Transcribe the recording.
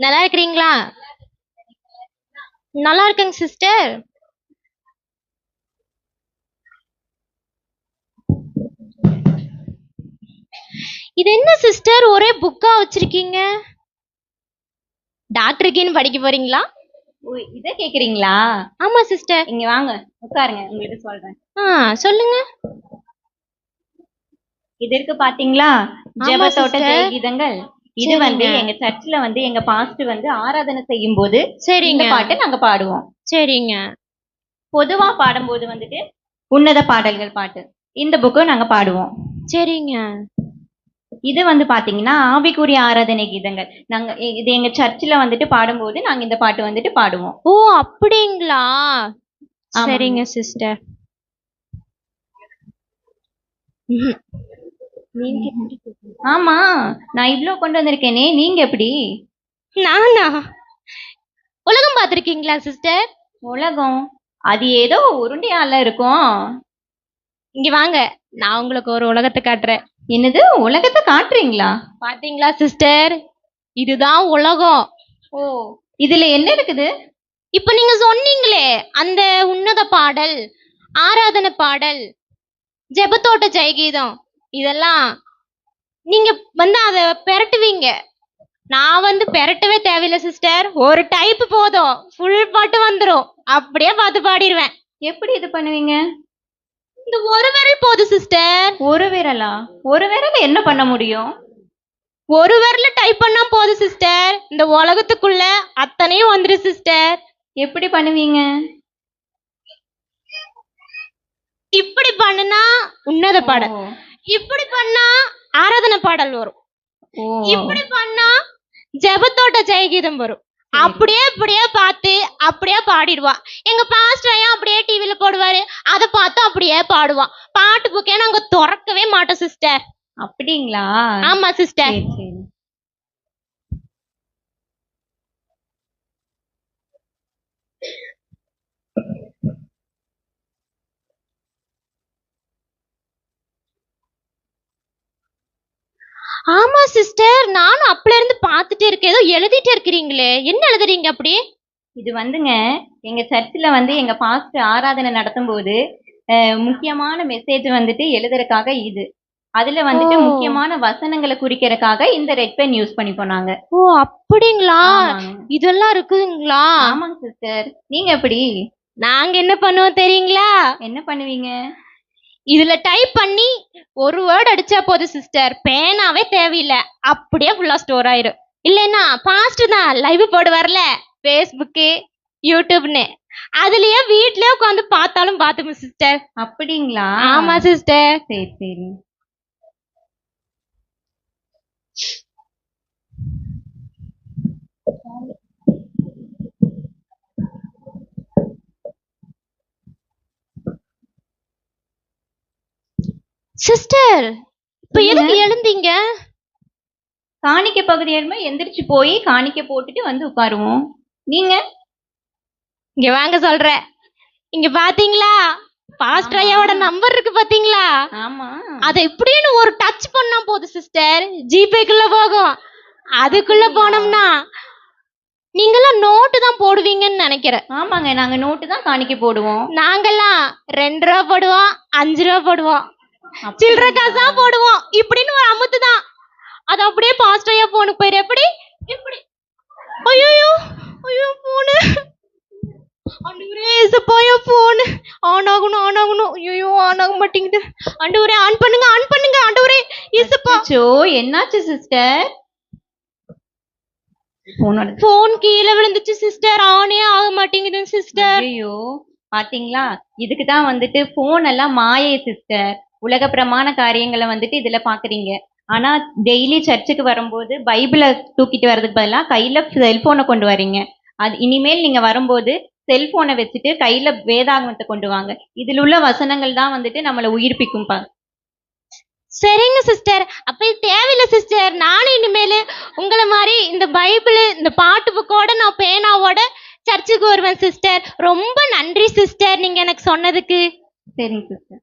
நல்லா இருக்கிறீங்களா நல்லா இருக்கேங்க சிஸ்டர் இது என்ன சிஸ்டர் ஒரே புக்கா வச்சிருக்கீங்க? டாக்டருக்குன்னு படிக்க போறீங்களா? ஓ இத கேக்குறீங்களா? ஆமா சிஸ்டர் இங்க வாங்க உட்காருங்க உங்களுக்கு சொல்றேன். ஆ சொல்லுங்க. இது இருக்கு பாத்தீங்களா? ஜெபத்தோட்ட. ஜெயகீதங்கள் இது வந்து. எங்க சர்ச்ல வந்து எங்க பாஸ்ட் வந்து ஆராதனை செய்யும் போது சரிங்க பாட்டு நாங்க பாடுவோம். சரிங்க. பொதுவா பாடும்போது வந்துட்டு உன்னத பாடல்கள் பாட்டு. இந்த புக்கும் நாங்க பாடுவோம். சரிங்க. இது வந்து பாத்தீங்கன்னா ஆவிக்குரிய ஆராதனை கீதங்கள். நாங்க இது எங்க சர்ச்சில் வந்துட்டு பாடும்போது நாங்க இந்த பாட்டு வந்துட்டு பாடுவோம். ஓ அப்படிங்களா. சரிங்க சிஸ்டர் ஆமா நான் இவ்ளோ கொண்டு வந்திருக்கேனே நீங்க எப்படி? நானா? உலகம் பார்த்திருக்கீங்களா சிஸ்டர் உலகம்? அது ஏதோ உருண்டையால இருக்கும். இங்க வாங்க நான் உங்களுக்கு ஒரு உலகத்தை காட்டுறேன். என்னது உலகத்தை காட்டுறீங்களா? பாத்தீங்களா சிஸ்டர் இதுதான் உலகம். ஓ இதுல என்ன இருக்குது? இப்ப நீங்க சொன்னீங்களே அந்த உன்னத பாடல் ஆராதனை பாடல் ஜெபத்தோட்ட ஜெயகீதம். இதெல்லாம் நீங்க வந்து அதை பெரட்டுவீங்க. நான் வந்து பெரட்டவே தேவையில்லை சிஸ்டர் ஒரு டைப் போதும். ஃபுல் பாட்டு வந்துரும். அப்படியே பார்த்து பாடிடுவேன் எப்படி இது பண்ணுவீங்க? இந்த ஒரு விரல் போதும் சிஸ்டர் ஒரு விரலா? ஒரு விரல என்ன பண்ண முடியும்? ஒரு விரல டைப் பண்ணா போதும் சிஸ்டர் இந்த உலகத்துக்குள்ள அத்தனையும் வந்துரும் சிஸ்டர் எப்படி பண்ணுவீங்க? இப்படி பண்ணுனா உன்னத பாடல் ஓ, இப்படி பண்ணா ஆராதனை பாடல் வரும். இப்படி பண்ணா ஜெபத்தோட்ட ஜெயகீதம் வரும். அப்படியே அப்படியே பார்த்து அப்படியே பாடிடுவா. எங்க பாஸ்டரையும் அப்படியே டிவில போடுவாரு. அதை பார்த்து அப்படியே பாடுவா. பாட்டு புக்கே நாங்க திறக்கவே மாட்டோம் சிஸ்டர் அப்படிங்களா? ஆமா சிஸ்டர் ஆமா சிஸ்டர் நானும் அப்பல இருந்து பார்த்துட்டே இருக்கேன். ஏதோ எழுதிட்டே இருக்கிறீங்களே. என்ன எழுதுறீங்க அப்படி? இது வந்துங்க எங்க சர்ச்சில் வந்து எங்க பாஸ்ட் ஆராதனை நடத்தும் போது முக்கியமான மெசேஜ் வந்துட்டு எழுதுறதுக்காக இது. அதுல வந்துட்டு. முக்கியமான வசனங்களை குறிக்கிறதுக்காக இந்த ரெட் பென் யூஸ் பண்ணி போனாங்க. ஓ அப்படிங்களா. இதெல்லாம் இருக்குதுங்களா? ஆமாங்க சிஸ்டர் நீங்க எப்படி? நாங்க என்ன பண்ணுவோம் தெரியுங்களா? என்ன பண்ணுவீங்க? இதுல டைப் பண்ணி ஒரு வேர்ட் அடிச்சா போதும் சிஸ்டர் பேனாவே தேவையில்லை. அப்படியே ஃபுல்லா ஸ்டோர் ஆயிரும். இல்லைன்னா பாஸ்ட் தான் லைவ் போடு வரல. ஃபேஸ்புக்கு யூடியூப்னு அதுலயே வீட்லயே உட்காந்து பார்த்தாலும் பார்த்துப்போம் சிஸ்டர் அப்படிங்களா? ஆமா சிஸ்டர் சரி சரி. சிஸ்டர் இப்ப எதுக்கு எழுந்தீங்க? காணிக்கை பகுதி ஏறுமா எந்திரிச்சு போய் காணிக்கை போட்டுட்டு வந்து உட்காருவோம். நீங்க? இங்க வாங்க சொல்றேன். இங்க பாத்தீங்களா? பாஸ்டர் ஐயாவோட நம்பர் இருக்கு பாத்தீங்களா? ஆமா. அதை இப்படின்னு ஒரு டச் பண்ணா போதும் சிஸ்டர் ஜிபேக்குள்ள போகும். அதுக்குள்ள போனோம்னா நீங்கெல்லாம் நோட்டு தான் போடுவீங்கன்னு நினைக்கிறேன். ஆமாங்க நாங்க நோட்டு தான் காணிக்கை போடுவோம். நாங்கெல்லாம் ரெண்டு ரூபா போடுவோம் அஞ்சு ரூபா போடுவோம். சில்லறை காசா போடுவோம். இப்படின்னு ஒரு அமுத்து தான். அது அப்படியே பாஸ்டையா போனுக்கு போயிரு. எப்படி? எப்படி? ஐயோ ஐயோ போனு அண்டூரே போயா போனு ஆன் ஆகணும் ஆன் ஆகணும். ஐயோ ஆன் ஆக மாட்டேங்குது. அண்டூரே ஆன் பண்ணுங்க ஆன் பண்ணுங்க. அண்டூரே இசப்பா அச்சோ என்னாச்சு சிஸ்டர் போன் கீழே விழுந்துச்சு சிஸ்டர் ஆனே ஆக மாட்டேங்குது சிஸ்டர் ஐயோ பாத்தீங்களா? இதுக்கு தான் வந்துட்டு போன் எல்லாம் மாயை சிஸ்டர் உலக பிரமாண காரியங்களை வந்துட்டு இதுல பாக்குறீங்க. ஆனா டெய்லி சர்ச்சுக்கு வரும்போது பைபிளை தூக்கிட்டு வர்றதுக்கு பதிலா கையில செல்போனை கொண்டு வரீங்க அது இனிமேல் நீங்க வரும்போது செல்போனை வச்சுட்டு கையில வேதாகமத்தை கொண்டு வாங்க. இதுல உள்ள வசனங்கள் தான் வந்துட்டு நம்மளை உயிர்ப்பிக்கும் பா சரிங்க சிஸ்டர் அப்ப தேவையில்லை சிஸ்டர் நானும் இனிமேல் உங்களை மாதிரி இந்த பைபிள் இந்த பாட்டு புக்கோட நான் பேனாவோட சர்ச்சுக்கு வருவேன் சிஸ்டர் ரொம்ப நன்றி சிஸ்டர் நீங்க எனக்கு சொன்னதுக்கு. சரிங்க சிஸ்டர்